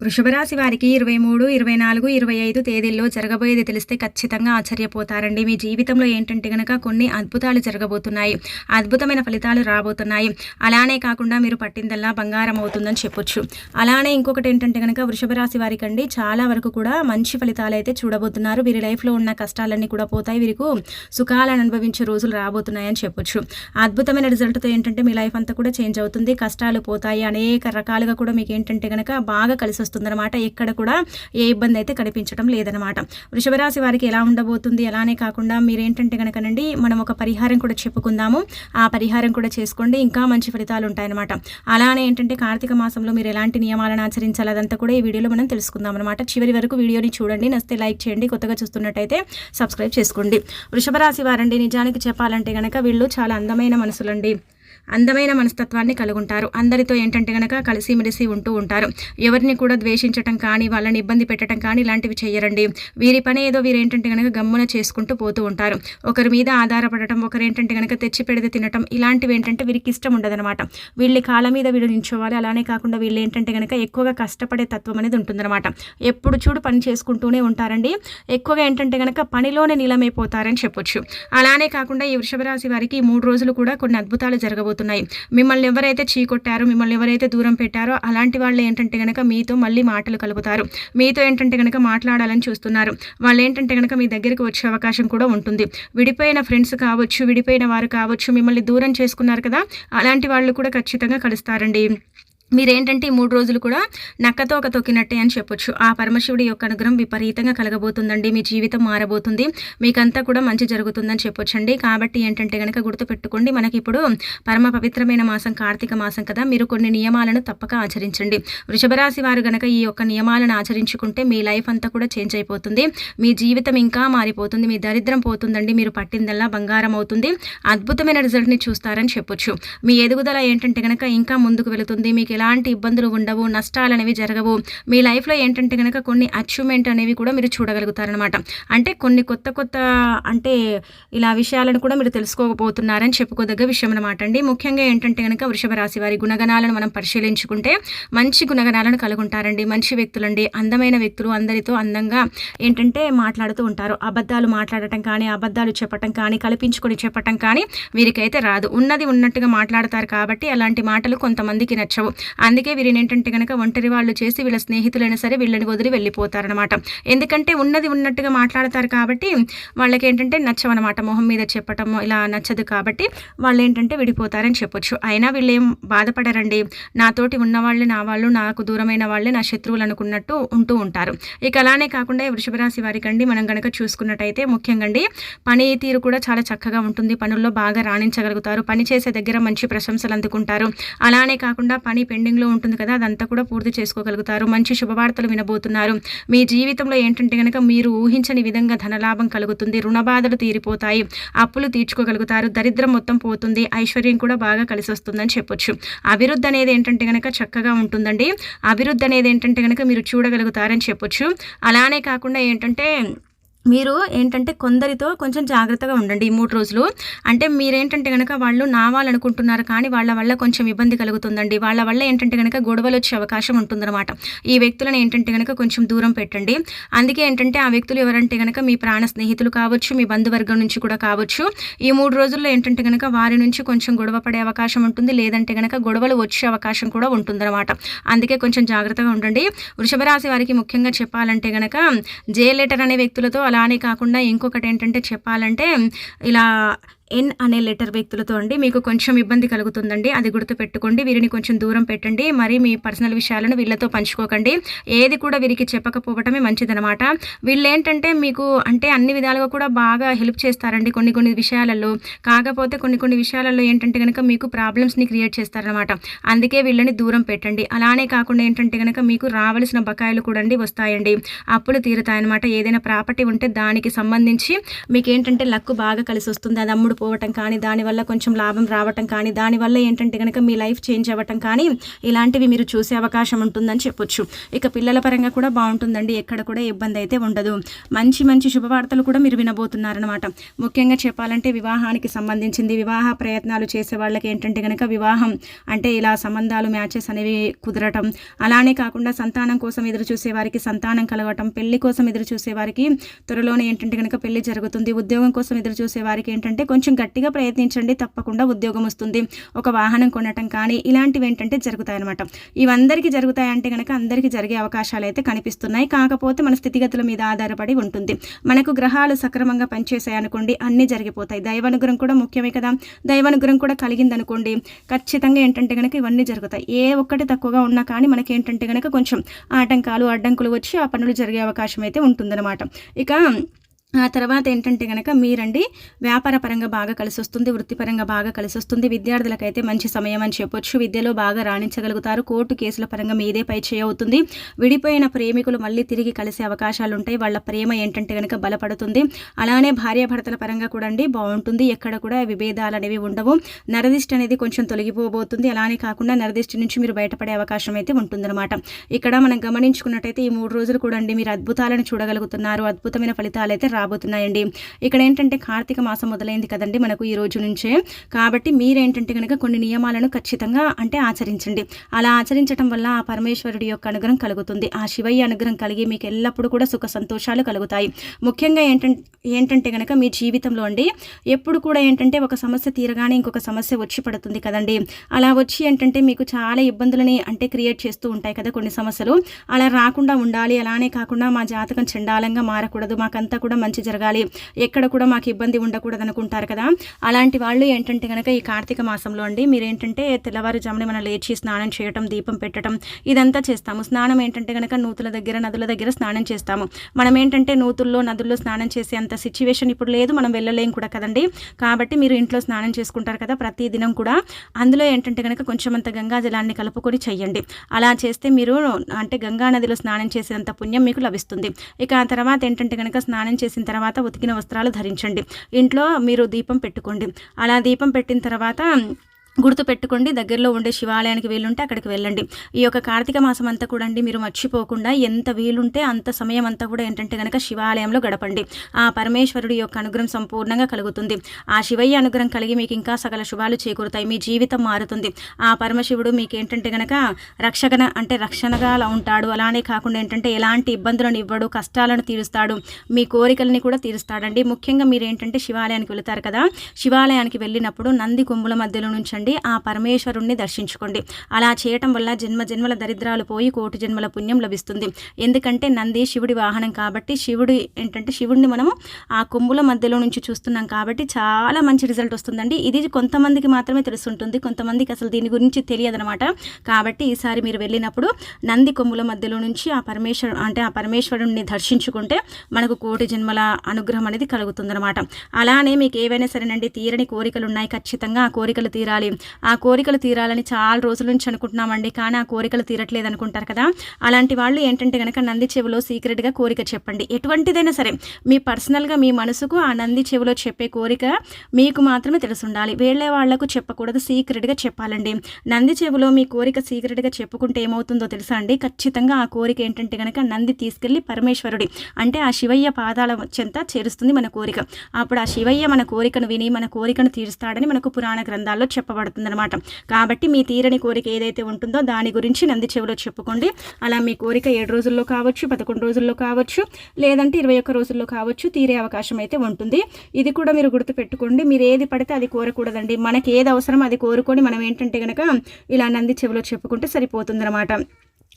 వృషభరాశి వారికి ఇరవై మూడు ఇరవై నాలుగు ఇరవై ఐదు తేదీల్లో జరగబోయేది తెలిస్తే ఖచ్చితంగా ఆశ్చర్యపోతారండి. మీ జీవితంలో ఏంటంటే గనక కొన్ని అద్భుతాలు జరగబోతున్నాయి. అద్భుతమైన ఫలితాలు రాబోతున్నాయి. అలానే కాకుండా మీరు పట్టిందల్లా బంగారం అవుతుందని చెప్పొచ్చు. అలానే ఇంకొకటి ఏంటంటే కనుక వృషభరాశి వారికి అండి చాలా వరకు కూడా మంచి ఫలితాలు అయితే చూడబోతున్నారు. వీరి లైఫ్లో ఉన్న కష్టాలన్నీ కూడా పోతాయి. వీరికి సుఖాలను అనుభవించే రోజులు రాబోతున్నాయని చెప్పొచ్చు. అద్భుతమైన రిజల్ట్తో ఏంటంటే మీ లైఫ్ అంతా కూడా చేంజ్ అవుతుంది. కష్టాలు పోతాయి. అనేక రకాలుగా కూడా మీకు ఏంటంటే కనుక బాగా కలిసి వస్తుందన్నమాట. ఎక్కడ కూడా ఏ ఇబ్బంది అయితే కనిపించడం లేదనమాట వృషభరాశి వారికి ఎలా ఉండబోతుంది? అలానే కాకుండా మీరేంటంటే కనుకనండి మనం ఒక పరిహారం కూడా చెప్పుకుందాము. ఆ పరిహారం కూడా చేసుకోండి ఇంకా మంచి ఫలితాలు ఉంటాయన్నమాట. అలానే ఏంటంటే కార్తీక మాసంలో మీరు ఎలాంటి నియమాలను ఆచరించాలి అదంతా కూడా ఈ వీడియోలో మనం తెలుసుకుందాం అనమాట చివరి వరకు వీడియోని చూడండి నస్తే లైక్ చేయండి కొత్తగా చూస్తున్నట్టయితే సబ్స్క్రైబ్ చేసుకోండి. వృషభరాశి వారండి నిజానికి చెప్పాలంటే కనుక వీళ్ళు చాలా అందమైన మనసులండి. అందమైన మనస్తత్వాన్ని కలుగుంటారు. అందరితో ఏంటంటే కనుక కలిసిమెలిసి ఉంటూ ఉంటారు. ఎవరిని కూడా ద్వేషించటం కానీ వాళ్ళని ఇబ్బంది పెట్టడం కానీ ఇలాంటివి చేయరండి. వీరి పని ఏదో వీరు ఏంటంటే కనుక గమ్మున చేసుకుంటూ పోతూ ఉంటారు. ఒకరి మీద ఆధారపడటం ఒకరు ఏంటంటే కనుక తెచ్చి పెడితే తినటం ఇలాంటివి ఏంటంటే వీరికి ఇష్టం ఉండదనమాట వీళ్ళ కాళ్ళ మీద వీళ్ళు నించోవాలి. అలానే కాకుండా వీళ్ళు ఏంటంటే కనుక ఎక్కువగా కష్టపడే తత్వం అనేది ఉంటుందన్నమాట. ఎప్పుడు చూడు పని చేసుకుంటూనే ఉంటారండి. ఎక్కువగా ఏంటంటే కనుక పనిలోనే నిలమైపోతారని చెప్పొచ్చు. అలానే కాకుండా ఈ వృషభరాశి వారికి మూడు రోజులు కూడా కొన్ని అద్భుతాలు జరగవు జరగబోతున్నాయి. మిమ్మల్ని ఎవరైతే చీకొట్టారో మిమ్మల్ని ఎవరైతే దూరం పెట్టారో అలాంటి వాళ్ళు ఏంటంటే కనుక మీతో మళ్ళీ మాటలు కలుపుతారు. మీతో ఏంటంటే కనుక మాట్లాడాలని చూస్తున్నారు. వాళ్ళు ఏంటంటే కనుక మీ దగ్గరికి వచ్చే అవకాశం కూడా ఉంటుంది. విడిపోయిన ఫ్రెండ్స్ కావచ్చు విడిపోయిన వారు కావచ్చు మిమ్మల్ని దూరం చేసుకున్నారు కదా అలాంటి వాళ్ళు కూడా ఖచ్చితంగా కలుస్తారండి. మీరేంటంటే ఈ మూడు రోజులు కూడా నక్కతో ఒక తొక్కినట్టే అని చెప్పొచ్చు. ఆ పరమశివుడి యొక్క అనుగ్రహం విపరీతంగా కలగబోతుందండి. మీ జీవితం మారబోతుంది. మీకంతా కూడా మంచి జరుగుతుందని చెప్పొచ్చండి. కాబట్టి ఏంటంటే కనుక గుర్తుపెట్టుకోండి మనకి ఇప్పుడు పరమ పవిత్రమైన మాసం కార్తీక మాసం కదా. మీరు కొన్ని నియమాలను తప్పక ఆచరించండి. వృషభరాశి వారు గనక ఈ యొక్క నియమాలను ఆచరించుకుంటే మీ లైఫ్ అంతా కూడా చేంజ్ అయిపోతుంది. మీ జీవితం ఇంకా మారిపోతుంది. మీ దరిద్రం పోతుందండి. మీరు పట్టిందల్లా బంగారం అవుతుంది. అద్భుతమైన రిజల్ట్ని చూస్తారని చెప్పొచ్చు. మీ ఎదుగుదల ఏంటంటే కనుక ఇంకా ముందుకు వెళుతుంది. మీకు ఎలా ఎలాంటి ఇబ్బందులు ఉండవు నష్టాలు అనేవి జరగవు. మీ లైఫ్లో ఏంటంటే కనుక కొన్ని అచీవ్మెంట్ అనేవి కూడా మీరు చూడగలుగుతారనమాట అంటే కొన్ని కొత్త కొత్త అంటే ఇలా విషయాలను కూడా మీరు తెలుసుకోకపోతున్నారని చెప్పుకోదగ్గ విషయం అనమాట అండి. ముఖ్యంగా ఏంటంటే కనుక వృషభ రాశి వారి గుణగణాలను మనం పరిశీలించుకుంటే మంచి గుణగణాలను కలుగుంటారండి. మంచి వ్యక్తులండి. అందమైన వ్యక్తులు అందరితో అందంగా ఏంటంటే మాట్లాడుతూ ఉంటారు. అబద్ధాలు మాట్లాడటం కానీ అబద్ధాలు చెప్పటం కానీ కల్పించుకొని చెప్పటం కానీ వీరికైతే రాదు. ఉన్నది ఉన్నట్టుగా మాట్లాడతారు కాబట్టి అలాంటి మాటలు కొంతమందికి నచ్చవు. అందుకే వీరిని ఏంటంటే కనుక ఒంటరి వాళ్ళు చేసి వీళ్ళ స్నేహితులైనా సరే వీళ్ళని వదిలి వెళ్ళిపోతారనమాట ఎందుకంటే ఉన్నది ఉన్నట్టుగా మాట్లాడతారు కాబట్టి వాళ్ళకి ఏంటంటే నచ్చవన్నమాట మొహం మీద చెప్పటం ఇలా నచ్చదు కాబట్టి వాళ్ళు ఏంటంటే విడిపోతారని చెప్పొచ్చు. అయినా వీళ్ళేం బాధపడరండి. నాతోటి ఉన్నవాళ్ళు నా వాళ్ళు నాకు దూరమైన వాళ్ళే నా శత్రువులు అనుకున్నట్టు ఉంటూ ఉంటారు. ఇక అలానే కాకుండా వృషభరాశి వారికి అండి మనం కనుక చూసుకున్నట్టయితే ముఖ్యంగా పని తీరు కూడా చాలా చక్కగా ఉంటుంది. పనుల్లో బాగా రాణించగలుగుతారు. పని చేసే దగ్గర మంచి ప్రశంసలు అందుకుంటారు. అలానే కాకుండా పని పెండింగ్లో ఉంటుంది కదా అదంతా కూడా పూర్తి చేసుకోగలుగుతారు. మంచి శుభవార్తలు వినబోతున్నారు. మీ జీవితంలో ఏంటంటే కనుక మీరు ఊహించని విధంగా ధనలాభం కలుగుతుంది రుణబాధలు తీరిపోతాయి అప్పులు తీర్చుకోగలుగుతారు దరిద్రం మొత్తం పోతుంది ఐశ్వర్యం కూడా బాగా కలిసి వస్తుందని చెప్పొచ్చు. అభివృద్ధి అనేది ఏంటంటే కనుక చక్కగా ఉంటుందండి. అభివృద్ధి అనేది ఏంటంటే కనుక మీరు చూడగలుగుతారని చెప్పొచ్చు. అలానే కాకుండా ఏంటంటే మీరు ఏంటంటే కొందరితో కొంచెం జాగ్రత్తగా ఉండండి ఈ మూడు రోజులు. అంటే మీరేంటంటే కనుక వాళ్ళు నావాలనుకుంటున్నారు కానీ వాళ్ళ వల్ల కొంచెం ఇబ్బంది కలుగుతుందండి. వాళ్ళ వల్ల ఏంటంటే కనుక గొడవలు వచ్చే అవకాశం ఉంటుందన్నమాట. ఈ వ్యక్తులను ఏంటంటే కనుక కొంచెం దూరం పెట్టండి. అందుకే ఏంటంటే ఆ వ్యక్తులు ఎవరంటే కనుక మీ ప్రాణ స్నేహితులు కావచ్చు మీ బంధువర్గం నుంచి కూడా కావచ్చు ఈ మూడు రోజుల్లో ఏంటంటే కనుక వారి నుంచి కొంచెం గొడవ పడే అవకాశం ఉంటుంది. లేదంటే కనుక గొడవలు వచ్చే అవకాశం కూడా ఉంటుందన్నమాట. అందుకే కొంచెం జాగ్రత్తగా ఉండండి. వృషభరాశి వారికి ముఖ్యంగా చెప్పాలంటే కనుక జే లెటర్ అనే వ్యక్తులతో అలానే కాకుండా ఇంకొకటి ఏంటంటే చెప్పాలంటే ఇలా ఎన్ అనే లెటర్ వ్యక్తులతో అండి మీకు కొంచెం ఇబ్బంది కలుగుతుందండి. అది గుర్తుపెట్టుకోండి. వీరిని కొంచెం దూరం పెట్టండి. మరి మీ పర్సనల్ విషయాలను వీళ్ళతో పంచుకోకండి. ఏది కూడా వీరికి చెప్పకపోవటమే మంచిదనమాట వీళ్ళు ఏంటంటే మీకు అంటే అన్ని విధాలుగా కూడా బాగా హెల్ప్ చేస్తారండి కొన్ని కొన్ని విషయాలలో. కాకపోతే కొన్ని కొన్ని విషయాలలో ఏంటంటే కనుక మీకు ప్రాబ్లమ్స్ని క్రియేట్ చేస్తారనమాట అందుకే వీళ్ళని దూరం పెట్టండి. అలానే కాకుండా ఏంటంటే కనుక మీకు రావలసిన బకాయిలు కూడా అండి వస్తాయండి. అప్పులు తీరుతాయన్నమాట. ఏదైనా ప్రాపర్టీ ఉంటే దానికి సంబంధించి మీకు ఏంటంటే లక్కు బాగా కలిసి వస్తుంది అది అమ్ముడు ఓడిపోవటం పోవటం కానీ దానివల్ల కొంచెం లాభం రావటం కానీ దానివల్ల ఏంటంటే కనుక మీ లైఫ్ చేంజ్ అవ్వటం కానీ ఇలాంటివి మీరు చూసే అవకాశం ఉంటుందని చెప్పొచ్చు. ఇక పిల్లల పరంగా కూడా బాగుంటుందండి. ఎక్కడ కూడా ఇబ్బంది అయితే ఉండదు. మంచి మంచి శుభవార్తలు కూడా మీరు వినబోతున్నారనమాట ముఖ్యంగా చెప్పాలంటే వివాహానికి సంబంధించింది వివాహ ప్రయత్నాలు చేసే వాళ్ళకి ఏంటంటే కనుక వివాహం అంటే ఇలా సంబంధాలు మ్యాచెస్ అనేవి కుదరటం. అలానే కాకుండా సంతానం కోసం ఎదురు చూసే వారికి సంతానం కలగటం. పెళ్ళి కోసం ఎదురు చూసే వారికి త్వరలోనే ఏంటంటే కనుక పెళ్ళి జరుగుతుంది. ఉద్యోగం కోసం ఎదురు చూసే వారికి ఏంటంటే కొంచెం కొంచెం గట్టిగా ప్రయత్నించండి తప్పకుండా ఉద్యోగం వస్తుంది. ఒక వాహనం కొనటం కానీ ఇలాంటివి ఏంటంటే జరుగుతాయన్నమాట. ఇవందరికీ జరుగుతాయంటే కనుక అందరికీ జరిగే అవకాశాలు అయితే కనిపిస్తున్నాయి. కాకపోతే మన స్థితిగతుల మీద ఆధారపడి ఉంటుంది. మనకు గ్రహాలు సక్రమంగా పనిచేసాయి అనుకోండి అన్నీ జరిగిపోతాయి. దైవానుగ్రహం కూడా ముఖ్యమే కదా. దైవానుగ్రహం కూడా కలిగింది అనుకోండి ఖచ్చితంగా ఏంటంటే కనుక ఇవన్నీ జరుగుతాయి. ఏ ఒక్కటి తక్కువగా ఉన్నా కానీ మనకి ఏంటంటే కనుక కొంచెం ఆటంకాలు అడ్డంకులు వచ్చి ఆ పనులు జరిగే అవకాశం అయితే ఉంటుందన్నమాట. ఇక ఆ తర్వాత ఏంటంటే కనుక మీరండి వ్యాపార పరంగా బాగా కలిసి వస్తుంది వృత్తిపరంగా బాగా కలిసి వస్తుంది విద్యార్థులకైతే మంచి సమయం అని చెప్పొచ్చు. విద్యలో బాగా రాణించగలుగుతారు. కోర్టు కేసుల పరంగా మీదే పై చేయవుతుంది విడిపోయిన ప్రేమికులు మళ్ళీ తిరిగి కలిసే అవకాశాలు ఉంటాయి వాళ్ళ ప్రేమ ఏంటంటే కనుక బలపడుతుంది. అలానే భార్యాభర్తల పరంగా కూడా అండి బాగుంటుంది. ఎక్కడ కూడా విభేదాలు అనేవి ఉండవు. నరదిష్టి అనేది కొంచెం తొలగిపోబోతుంది. అలానే కాకుండా నరదిష్టి నుంచి మీరు బయటపడే అవకాశం అయితే ఉంటుందన్నమాట. ఇక్కడ మనం గమనించుకున్నట్టయితే ఈ మూడు రోజులు కూడా అండి మీరు అద్భుతాలను చూడగలుగుతున్నారు. అద్భుతమైన ఫలితాలు అయితే రాబోతున్నాయండి. ఇక్కడ ఏంటంటే కార్తీక మాసం మొదలైంది కదండి మనకు ఈ రోజు నుంచే. కాబట్టి మీరేంటంటే కనుక కొన్ని నియమాలను ఖచ్చితంగా అంటే ఆచరించండి. అలా ఆచరించడం వల్ల ఆ పరమేశ్వరుడి యొక్క అనుగ్రహం కలుగుతుంది. ఆ శివయ్య అనుగ్రహం కలిగి మీకు ఎల్లప్పుడూ కూడా సుఖ సంతోషాలు కలుగుతాయి. ముఖ్యంగా ఏంటంటే ఏంటంటే కనుక మీ జీవితంలో అండి ఎప్పుడు కూడా ఏంటంటే ఒక సమస్య తీరగానే ఇంకొక సమస్య వచ్చి పడుతుంది కదండి. అలా వచ్చి ఏంటంటే మీకు చాలా ఇబ్బందులని అంటే క్రియేట్ చేస్తూ ఉంటాయి కదా కొన్ని సమస్యలు. అలా రాకుండా ఉండాలి. అలానే కాకుండా మా జాతకం చండాలంగా మారకూడదు. మాకంతా కూడా మంచి జరగాలి. ఎక్కడ కూడా మాకు ఇబ్బంది ఉండకూడదు అనుకుంటారు కదా. అలాంటి వాళ్ళు ఏంటంటే కనుక ఈ కార్తీక మాసంలో అండి మీరు ఏంటంటే తెల్లవారుజామున మనం లేచి స్నానం చేయటం దీపం పెట్టడం ఇదంతా చేస్తాము. స్నానం ఏంటంటే కనుక నూతుల దగ్గర నదుల దగ్గర స్నానం చేస్తాము. మనం ఏంటంటే నూతుల్లో నదుల్లో స్నానం చేసే అంత సిచ్యువేషన్ ఇప్పుడు లేదు. మనం వెళ్ళలేం కూడా కదండి. కాబట్టి మీరు ఇంట్లో స్నానం చేసుకుంటారు కదా ప్రతి దినం కూడా. అందులో ఏంటంటే కనుక కొంచెం అంత గంగా జలాన్ని కలుపుకొని చెయ్యండి. అలా చేస్తే మీరు అంటే గంగా నదిలో స్నానం చేసేంత పుణ్యం మీకు లభిస్తుంది. ఇక ఆ తర్వాత ఏంటంటే కనుక స్నానం చేసి చేసిన తర్వాత ఉతికిన వస్త్రాలు ధరించండి. ఇంట్లో మీరు దీపం పెట్టుకోండి. అలా దీపం పెట్టిన తర్వాత గుర్తుపెట్టుకోండి దగ్గరలో ఉండే శివాలయానికి వీలుంటే అక్కడికి వెళ్ళండి. ఈ యొక్క కార్తీక మాసం అంతా కూడా అండి మీరు మర్చిపోకుండా ఎంత వీలుంటే అంత సమయం అంతా కూడా ఏంటంటే కనుక శివాలయంలో గడపండి. ఆ పరమేశ్వరుడి యొక్క అనుగ్రహం సంపూర్ణంగా కలుగుతుంది. ఆ శివయ్య అనుగ్రహం కలిగి మీకు ఇంకా సకల శుభాలు చేకూరుతాయి. మీ జీవితం మారుతుంది. ఆ పరమశివుడు మీకు ఏంటంటే కనుక రక్షణ అంటే రక్షణగా ఉంటాడు. అలానే కాకుండా ఏంటంటే ఎలాంటి ఇబ్బందులను ఇవ్వడు కష్టాలను తీరుస్తాడు. మీ కోరికలని కూడా తీరుస్తాడండి. ముఖ్యంగా మీరు ఏంటంటే శివాలయానికి వెళుతారు కదా శివాలయానికి వెళ్ళినప్పుడు నంది కొమ్ముల మధ్యలో నుంచి ఉండండి ఆ పరమేశ్వరుణ్ణి దర్శించుకోండి. అలా చేయటం వల్ల జన్మ జన్మల దరిద్రాలు పోయి కోటి జన్మల పుణ్యం లభిస్తుంది. ఎందుకంటే నంది శివుడి వాహనం కాబట్టి శివుడి ఏంటంటే శివుడిని మనము ఆ కొమ్ముల మధ్యలో నుంచి చూస్తున్నాం కాబట్టి చాలా మంచి రిజల్ట్ వస్తుందండి. ఇది కొంతమందికి మాత్రమే తెలుస్తుంటుంది కొంతమందికి అసలు దీని గురించి తెలియదనమాట. కాబట్టి ఈసారి మీరు వెళ్ళినప్పుడు నంది కొమ్ముల మధ్యలో నుంచి ఆ పరమేశ్వరు అంటే ఆ పరమేశ్వరుణ్ణి దర్శించుకుంటే మనకు కోటి జన్మల అనుగ్రహం అనేది కలుగుతుందనమాట. అలానే మీకు ఏవైనా సరేనండి తీరని కోరికలు ఉన్నాయి ఖచ్చితంగా ఆ కోరికలు తీరాలి. ఆ కోరికలు తీరాలని చాలా రోజుల నుంచి అనుకుంటున్నామండి. కానీ ఆ కోరికలు తీరట్లేదు అనుకుంటారు కదా. అలాంటి వాళ్ళు ఏంటంటే కనుక నంది చెవిలో సీక్రెట్గా కోరిక చెప్పండి. ఎటువంటిదైనా సరే మీ పర్సనల్గా మీ మనసుకు ఆ నంది చెవిలో చెప్పే కోరిక మీకు మాత్రమే తెలిసి ఉండాలి వేళ్ళే వాళ్ళకు చెప్పకూడదు సీక్రెట్గా చెప్పాలండి. నంది చెవిలో మీ కోరిక సీక్రెట్గా చెప్పుకుంటే ఏమవుతుందో తెలుసా అండి? ఖచ్చితంగా ఆ కోరిక ఏంటంటే కనుక నంది తీసుకెళ్ళి పరమేశ్వరుడి అంటే ఆ శివయ్య పాదాల చెంత చేరుస్తుంది మన కోరిక. అప్పుడు ఆ శివయ్య మన కోరికను విని మన కోరికను తీరుస్తాడని మనకు పురాణ గ్రంథాల్లో చెప్పబడుతుంది. అనమాట కాబట్టి మీ తీరని కోరిక ఏదైతే ఉంటుందో దాని గురించి నంది చెవిలో చెప్పుకోండి. అలా మీ కోరిక ఏడు రోజుల్లో కావచ్చు పదకొండు రోజుల్లో కావచ్చు లేదంటే ఇరవై ఒక్క రోజుల్లో కావచ్చు తీరే అవకాశం అయితే ఉంటుంది. ఇది కూడా మీరు గుర్తుపెట్టుకోండి. మీరు ఏది పడితే అది కోరకూడదండి. మనకి ఏది అవసరం అది కోరుకొని మనం ఏంటంటే కనుక ఇలా నంది చెవిలో చెప్పుకుంటే సరిపోతుందన్నమాట.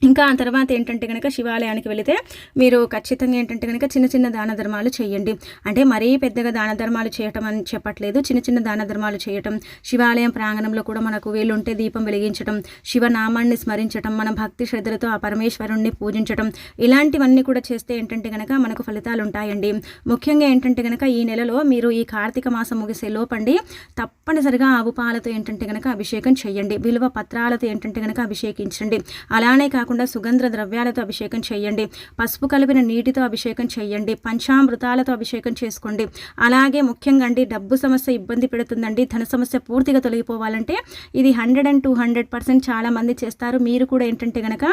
ఇంకా ఆ తర్వాత ఏంటంటే కనుక శివాలయానికి వెళితే మీరు ఖచ్చితంగా ఏంటంటే కనుక చిన్న చిన్న దాన ధర్మాలు చేయండి. అంటే మరీ పెద్దగా దాన ధర్మాలు చేయటం అని చెప్పట్లేదు. చిన్న చిన్న దాన ధర్మాలు చేయటం శివాలయం ప్రాంగణంలో కూడా మనకు వీలుంటే దీపం వెలిగించడం శివనామాన్ని స్మరించడం మన భక్తి శ్రద్ధలతో ఆ పరమేశ్వరుణ్ణి పూజించడం ఇలాంటివన్నీ కూడా చేస్తే ఏంటంటే కనుక మనకు ఫలితాలు ఉంటాయండి ముఖ్యంగా ఏంటంటే కనుక ఈ నెలలో మీరు ఈ కార్తీక మాసం ముగిసే లోపండి తప్పనిసరిగా ఆవు పాలతో ఏంటంటే కనుక అభిషేకం చేయండి. విలువ పత్రాలతో ఏంటంటే కనుక అభిషేకించండి. అలానే కాకుండా కాకుండా సుగంధ ద్రవ్యాలతో అభిషేకం చేయండి. పసుపు కలిపిన నీటితో అభిషేకం చేయండి. పంచామృతాలతో అభిషేకం చేసుకోండి. అలాగే ముఖ్యంగా అండి డబ్బు సమస్య ఇబ్బంది పెడుతుందండి. ధన సమస్య పూర్తిగా తొలగిపోవాలంటే ఇది hundred and two hundred percent చాలా మంది చేస్తారు. మీరు కూడా ఏంటంటే గనక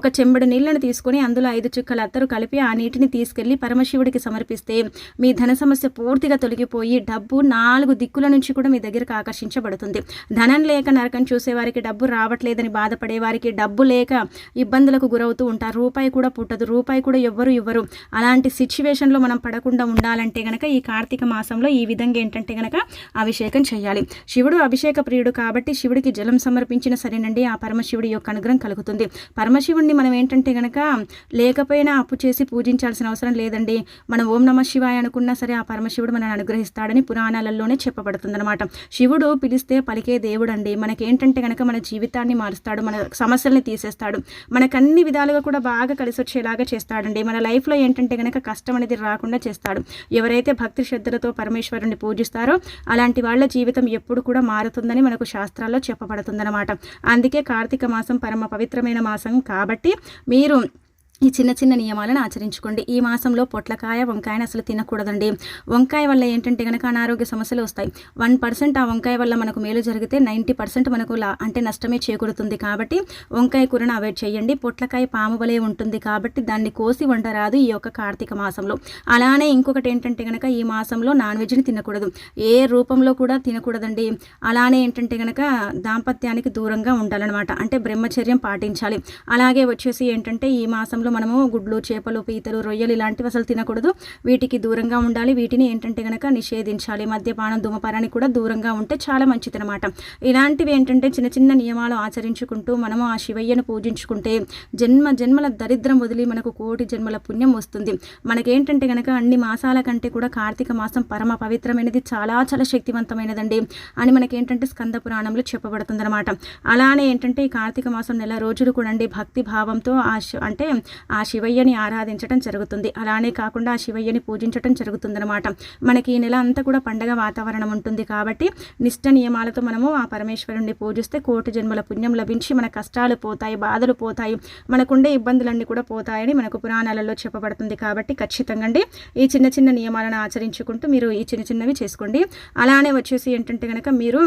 ఒక చెంబడు నీళ్ళను తీసుకొని అందులో ఐదు చుక్కల అత్తరు కలిపి ఆ నీటిని తీసుకెళ్ళి పరమశివుడికి సమర్పిస్తే మీ ధన సమస్య పూర్తిగా తొలగిపోయి డబ్బు నాలుగు దిక్కుల నుంచి కూడా మీ దగ్గరకు ఆకర్షించబడుతుంది. ధనం లేక నరకం చూసేవారికి డబ్బు రావట్లేదని బాధపడే వారికి డబ్బు లేక ఇబ్బందులకు గురవుతూ ఉంటారు. రూపాయి కూడా పుట్టదు. రూపాయి కూడా ఎవ్వరు ఇవ్వరు. అలాంటి సిచ్యువేషన్లో మనం పడకుండా ఉండాలంటే గనక ఈ కార్తీక మాసంలో ఈ విధంగా ఏంటంటే గనక అభిషేకం చేయాలి. శివుడు అభిషేక ప్రియుడు కాబట్టి శివుడికి జలం సమర్పించిన సరేనండి ఆ పరమశివుడి యొక్క అనుగ్రహం కలుగుతుంది. పరమశివుడిని మనం ఏంటంటే గనక లేకపోయినా అప్పు చేసి పూజించాల్సిన అవసరం లేదండి. మనం ఓం నమ శివాయ అనుకున్నా సరే ఆ పరమశివుడు మనల్ని అనుగ్రహిస్తాడని పురాణాలలోనే చెప్పబడుతుందనమాట శివుడు పిలిస్తే పలికే దేవుడు అండి మనకేంటంటే గనక మన జీవితాన్ని మారుస్తాడు. మన సమస్యల్ని తీసేస్తాడు. మనకు అన్ని విధాలుగా కూడా బాగా కలిసి వచ్చేలాగా చేస్తాడండి. మన లైఫ్లో ఏంటంటే కనుక కష్టం అనేది రాకుండా చేస్తాడు. ఎవరైతే భక్తి శ్రద్ధలతో పరమేశ్వరుని పూజిస్తారో అలాంటి వాళ్ళ జీవితం ఎప్పుడు కూడా మారుతుందని మనకు శాస్త్రాల్లో చెప్పబడుతుందన్నమాట. అందుకే కార్తీక మాసం పరమ పవిత్రమైన మాసం కాబట్టి మీరు ఈ చిన్న చిన్న నియమాలను ఆచరించుకోండి. ఈ మాసంలో పొట్లకాయ వంకాయని అసలు తినకూడదండి. వంకాయ వల్ల ఏంటంటే కనుక అనారోగ్య సమస్యలు వస్తాయి. వన్ పర్సెంట్ ఆ వంకాయ వల్ల మనకు మేలు జరిగితే నైంటీ పర్సెంట్ మనకు లా అంటే నష్టమే చేకూరుతుంది కాబట్టి వంకాయ కూరను అవాయిడ్ చేయండి. పొట్లకాయ పాము వలె ఉంటుంది కాబట్టి దాన్ని కోసి వండరాదు ఈ యొక్క కార్తీక మాసంలో. అలానే ఇంకొకటి ఏంటంటే కనుక ఈ మాసంలో నాన్ వెజ్ని తినకూడదు. ఏ రూపంలో కూడా తినకూడదండి. అలానే ఏంటంటే కనుక దాంపత్యానికి దూరంగా ఉండాలన్నమాట. అంటే బ్రహ్మచర్యం పాటించాలి. అలాగే వచ్చేసి ఏంటంటే ఈ మాసంలో మనము గుడ్లు చేపలు పీతలు రొయ్యలు ఇలాంటివి అసలు తినకూడదు. వీటికి దూరంగా ఉండాలి. వీటిని ఏంటంటే కనుక నిషేధించాలి. మద్యపానం ధూమపానానికి కూడా దూరంగా ఉంటే చాలా మంచిది అనమాట ఇలాంటివి ఏంటంటే చిన్న చిన్న నియమాలు ఆచరించుకుంటూ మనము ఆ శివయ్యను పూజించుకుంటే జన్మ జన్మల దరిద్రం వదిలి మనకు కోటి జన్మల పుణ్యం వస్తుంది. మనకేంటంటే కనుక అన్ని మాసాల కంటే కూడా కార్తీక మాసం పరమ పవిత్రమైనది చాలా చాలా శక్తివంతమైనదండి అని మనకేంటంటే స్కంద పురాణంలో చెప్పబడుతుంది అనమాట అలానే ఏంటంటే ఈ కార్తీక మాసం నెల రోజులు కూడా అండి భక్తి భావంతో ఆ అంటే ఆ శివయ్యని ఆరాధించడం జరుగుతుంది. అలానే కాకుండా ఆ శివయ్యని పూజించడం జరుగుతుందన్నమాట. మనకి ఈ నెల అంతా కూడా పండగ వాతావరణం ఉంటుంది కాబట్టి నిష్ట నియమాలతో మనము ఆ పరమేశ్వరుణ్ణి పూజిస్తే కోటి జన్మల పుణ్యం లభించి మన కష్టాలు పోతాయి బాధలు పోతాయి మనకుండే ఇబ్బందులన్నీ కూడా పోతాయని మనకు పురాణాలలో చెప్పబడుతుంది కాబట్టి ఖచ్చితంగా అండి. ఈ చిన్న చిన్న నియమాలను ఆచరించుకుంటూ మీరు ఈ చిన్న చిన్నవి చేసుకోండి. అలానే వచ్చేసి ఏంటంటే కనుక మీరు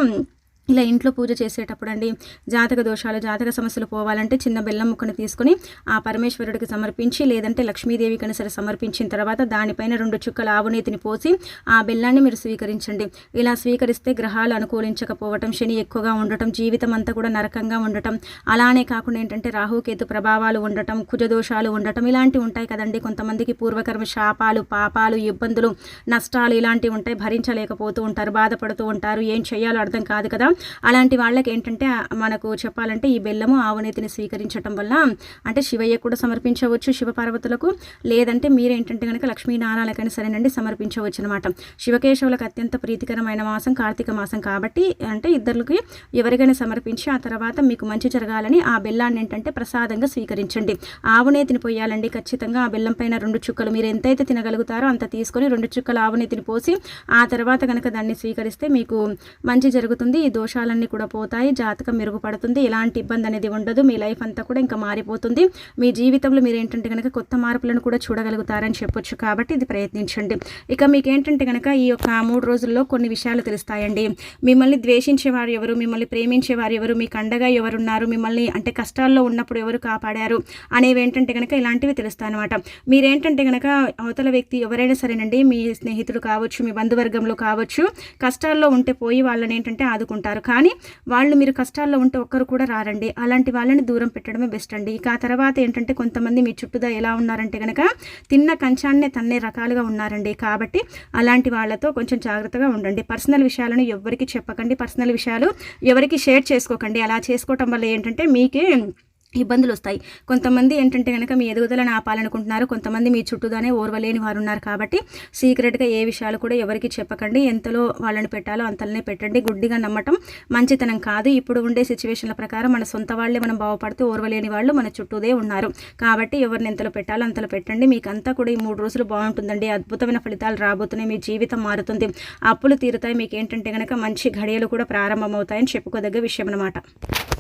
ఇలా ఇంట్లో పూజ చేసేటప్పుడు అండి జాతక దోషాలు జాతక సమస్యలు పోవాలంటే చిన్న బెల్లం ముక్కను తీసుకొని ఆ పరమేశ్వరుడికి సమర్పించి లేదంటే లక్ష్మీదేవి కనుక సరే సమర్పించిన తర్వాత దానిపైన రెండు చుక్కల ఆవునీతిని పోసి ఆ బెల్లాన్ని మీరు స్వీకరించండి. ఇలా స్వీకరిస్తే గ్రహాలు అనుకూలించకపోవటం శని ఎక్కువగా ఉండటం జీవితం అంతా కూడా నరకంగా ఉండటం అలానే కాకుండా ఏంటంటే రాహుకేతు ప్రభావాలు ఉండటం కుజదోషాలు ఉండటం ఇలాంటివి ఉంటాయి కదండి. కొంతమందికి పూర్వకర్మ శాపాలు పాపాలు ఇబ్బందులు నష్టాలు ఇలాంటివి ఉంటాయి. భరించలేకపోతూ ఉంటారు బాధపడుతూ ఉంటారు. ఏం చేయాలో అర్థం కాదు కదా. అలాంటి వాళ్ళకి ఏంటంటే మనకు చెప్పాలంటే ఈ బెల్లము ఆవునేతిని స్వీకరించడం వల్ల అంటే శివయ్య కూడా సమర్పించవచ్చు శివపార్వతులకు. లేదంటే మీరేంటంటే కనుక లక్ష్మీనారాయణకైనా సరేనండి సమర్పించవచ్చు అనమాట శివకేశవులకు అత్యంత ప్రీతికరమైన మాసం కార్తీక మాసం కాబట్టి అంటే ఇద్దరికి ఎవరికైనా సమర్పించి ఆ తర్వాత మీకు మంచి జరగాలని ఆ బెల్లాన్ని ఏంటంటే ప్రసాదంగా స్వీకరించండి. ఆవునేతిని పోయాలండి ఖచ్చితంగా. ఆ బెల్లం పైన రెండు చుక్కలు మీరు ఎంతైతే తినగలుగుతారో అంత తీసుకొని రెండు చుక్కలు ఆవునేతిని పోసి ఆ తర్వాత కనుక దాన్ని స్వీకరిస్తే మీకు మంచి జరుగుతుంది. ఈ దోషాలన్నీ కూడా పోతాయి జాతకం మెరుగుపడుతుంది ఎలాంటి ఇబ్బంది అనేది ఉండదు మీ లైఫ్ అంతా కూడా ఇంకా మారిపోతుంది. మీ జీవితంలో మీరు ఏంటంటే కనుక కొత్త మార్పులను కూడా చూడగలుగుతారని చెప్పొచ్చు కాబట్టి ఇది ప్రయత్నించండి. ఇక మీకు ఏంటంటే కనుక ఈ యొక్క మూడు రోజుల్లో కొన్ని విషయాలు తెలుస్తాయండి. మిమ్మల్ని ద్వేషించేవారు ఎవరు? మిమ్మల్ని ప్రేమించేవారు ఎవరు? మీకు అండగా ఎవరున్నారు? మిమ్మల్ని అంటే కష్టాల్లో ఉన్నప్పుడు ఎవరు కాపాడారు? అనేవి ఏంటంటే కనుక ఇలాంటివి తెలుస్తాయి అనమాట మీరేంటంటే కనుక అవతల వ్యక్తి ఎవరైనా సరేనండి మీ స్నేహితుడు కావచ్చు మీ బంధువర్గంలో కావచ్చు కష్టాల్లో ఉంటే పోయి వాళ్ళని ఏంటంటే ఆదుకుంటారు. కానీ వాళ్ళు మీరు కష్టాల్లో ఉంటే ఒక్కరు కూడా రారండి. అలాంటి వాళ్ళని దూరం పెట్టడమే బెస్ట్ అండి. ఇక ఆ తర్వాత ఏంటంటే కొంతమంది మీ చుట్టూదా ఎలా ఉన్నారంటే కనుక తిన్న కంచాన్నే తన్నే రకాలుగా ఉన్నారండి. కాబట్టి అలాంటి వాళ్ళతో కొంచెం జాగ్రత్తగా ఉండండి. పర్సనల్ విషయాలను ఎవరికి చెప్పకండి. పర్సనల్ విషయాలు ఎవరికి షేర్ చేసుకోకండి. అలా చేసుకోవటం వల్ల ఏంటంటే మీకే ఇబ్బందులు వస్తాయి కొంతమంది ఏంటంటే కనుక మీ ఎదుగుదలను ఆపాలనుకుంటున్నారు. కొంతమంది మీ చుట్టూదానే ఓర్వలేని వారు ఉన్నారు కాబట్టి సీక్రెట్గా ఏ విషయాలు కూడా ఎవరికి చెప్పకండి. ఎంతలో వాళ్ళని పెట్టాలో అంతలోనే పెట్టండి. గుడ్డిగా నమ్మటం మంచితనం కాదు. ఇప్పుడు ఉండే సిచ్యువేషన్ల ప్రకారం మన సొంత వాళ్ళే మనం బాగుపడుతూ ఓర్వలేని వాళ్ళు మన చుట్టూదే ఉన్నారు. కాబట్టి ఎవరిని ఎంతలో పెట్టాలో అంతలో పెట్టండి. మీకు అంతా కూడా ఈ మూడు రోజులు బాగుంటుందండి. అద్భుతమైన ఫలితాలు రాబోతున్నాయి. మీ జీవితం మారుతుంది. అప్పులు తీరుతాయి. మీకు ఏంటంటే కనుక మంచి ఘడియలు కూడా ప్రారంభమవుతాయని చెప్పుకోదగ్గ విషయం అనమాట